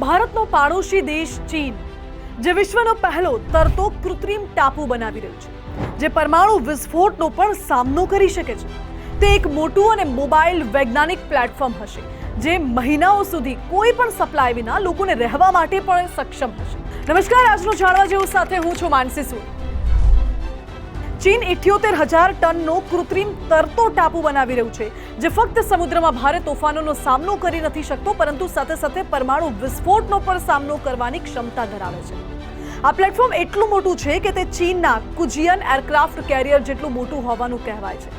ભારતનો પાડોશી દેશ ચીન, જે વિશ્વનો પહેલો તરતો કૃત્રિમ ટાપુ બનાવી રહ્યું છે, જે પરમાણુ વિસ્ફોટનો પણ સામનો કરી શકે છે. તે એક મોટું અને મોબાઈલ વૈજ્ઞાનિક પ્લેટફોર્મ હશે, જે મહિનાઓ સુધી કોઈ પણ સપ્લાય વિના લોકોને રહેવા માટે પણ સક્ષમ હશે. નમસ્કાર, આજનું જાણવા જેવું સાથે હું છું માનસી સુર ચીન ઇઠ્યોતેર હજાર ટનનો કૃત્રિમ તરતો ટાપુ બનાવી રહ્યું છે, જે ફક્ત સમુદ્રમાં ભારે તોફાનોનો સામનો કરી નથી શકતો, પરંતુ સાથે સાથે પરમાણુ વિસ્ફોટનો પણ સામનો કરવાની ક્ષમતા ધરાવે છે. આ પ્લેટફોર્મ એટલું મોટું છે કે તે ચીનના કુજિયન એરક્રાફ્ટ કેરિયર જેટલું મોટું હોવાનું કહેવાય છે.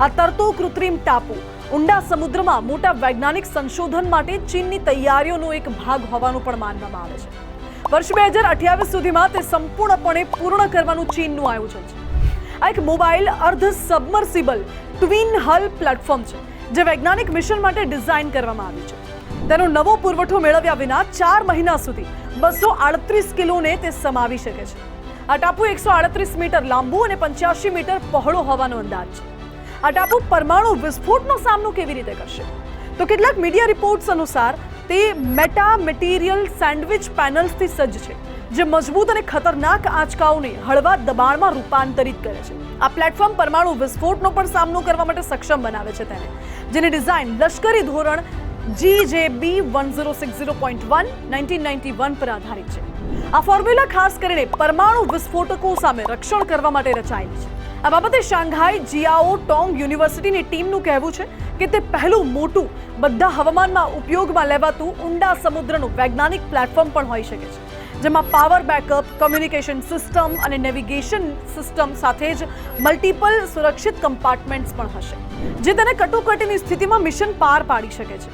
આ તરતો કૃત્રિમ ટાપુ, ઊંડા સમુદ્રમાં મોટા વૈજ્ઞાનિક સંશોધન માટે ચીનની તૈયારીઓનો એક ભાગ હોવાનું પણ માનવામાં આવે છે. વર્ષ બે હજાર અઠ્યાવીસ સુધીમાં તે સંપૂર્ણપણે પૂર્ણ કરવાનું ચીનનું આયોજન છે. આ એક મોબાઈલ અર્ધ સબમર્સિબલ ટ્વિન હલ પ્લેટફોર્મ છે, જે વૈજ્ઞાનિક મિશન માટે ડિઝાઇન કરવામાં આવ્યું છે. તેનો નવો પુરવઠો મેળવ્યા વિના ચાર મહિના સુધી બસો આડત્રીસ કિલોને તે સમાવી શકે છે. આ ટાપુ એકસો આડત્રીસ મીટર લાંબુ અને પંચ્યાસી મીટર પહોળો હોવાનો અંદાજ છે. આ ટાપુ પરમાણુ વિસ્ફોટનો સામનો કેવી રીતે કરશે? તો કેટલાક મીડિયા રિપોર્ટ્સ અનુસાર તે મેટા મટીરિયલ સેન્ડવિચ પેનલ્સથી સજ્જ છે. જે મજબૂત અને ખતરનાક આંચકાઓને હળવા દબાણમાં રૂપાંતરિત કરે છે. આ પ્લેટફોર્મ પરમાણુ વિસ્ફોટનો પણ સામનો કરવા માટે સક્ષમ બનાવે છે તેને, જેની ડિઝાઇન લશ્કરી ધોરણ G J B one zero six zero point one nineteen ninety one પર આધારિત છે. આ ફોર્મ્યુલા ખાસ કરીને પરમાણુ વિસ્ફોટકો સામે રક્ષણ કરવા માટે રચાયેલી છે. આ બાબતે શાંઘાઈ જિયાઓ ટોંગ યુનિવર્સિટીની ટીમનું કહેવું છે કે તે પહેલું મોટું, બધા હવામાનમાં ઉપયોગમાં લેવાતું ઊંડા સમુદ્રનું વૈજ્ઞાનિક પ્લેટફોર્મ પણ હોઈ શકે છે. જેમાં પાવર બેકઅપ કમ્યુનિકેશન સિસ્ટમ અને નેવિગેશન સિસ્ટમ સાથે જ મલ્ટિપલ સુરક્ષિત કમ્પાર્ટમેન્ટ્સ પણ હશે, જે તેને કટોકટીની સ્થિતિમાં મિશન પાર પાડી શકે છે.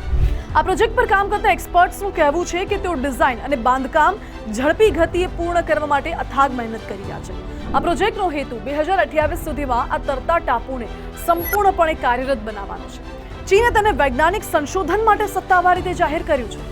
આ પ્રોજેક્ટ પર કામ કરતા એક્સપર્ટ્સનું કહેવું છે કે તેઓ ડિઝાઇન અને બાંધકામ ઝડપી ગતિએ પૂર્ણ કરવા માટે અથાગ મહેનત કરી રહ્યા છે. આ પ્રોજેક્ટનો હેતુ બે હજાર અઠ્યાવીસ સુધીમાં આ તરતા ટાપુને સંપૂર્ણપણે કાર્યરત બનાવવાનો છે. ચીને તેને વૈજ્ઞાનિક સંશોધન માટે સત્તાવાર રીતે જાહેર કર્યું છે.